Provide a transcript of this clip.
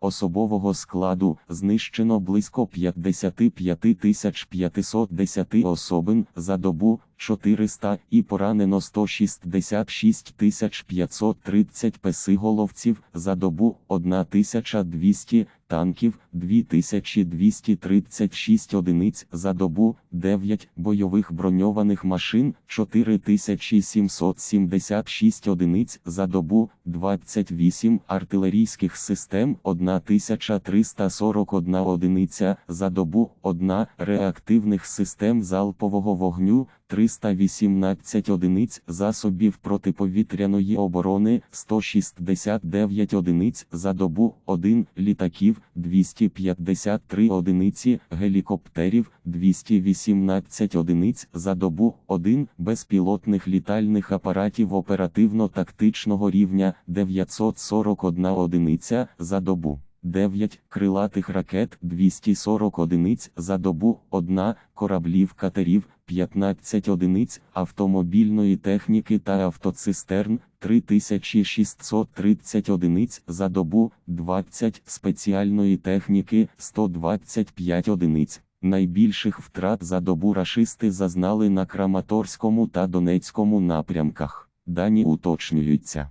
Особового складу знищено близько 55 510 особин за добу 400 і поранено 166 530 песиголовців за добу 1200 танків 2236 одиниць за добу 9 бойових броньованих машин 4776 одиниць за добу 28 артилерійських систем 1341 одиниця за добу 1 реактивних систем залпового вогню 318 одиниць засобів протиповітряної оборони 169 одиниць за добу 1 літаків 253 одиниці гелікоптерів 218 одиниць за добу 1 безпілотних літальних апаратів оперативно-тактичного рівня 941 одиниця за добу. 9 крилатих ракет 240 одиниць за добу, 1 кораблів катерів 15 одиниць автомобільної техніки та автоцистерн 3630 одиниць за добу, 20 спеціальної техніки 125 одиниць. Найбільших втрат за добу рашисти зазнали на Краматорському та Донецькому напрямках. Дані уточнюються.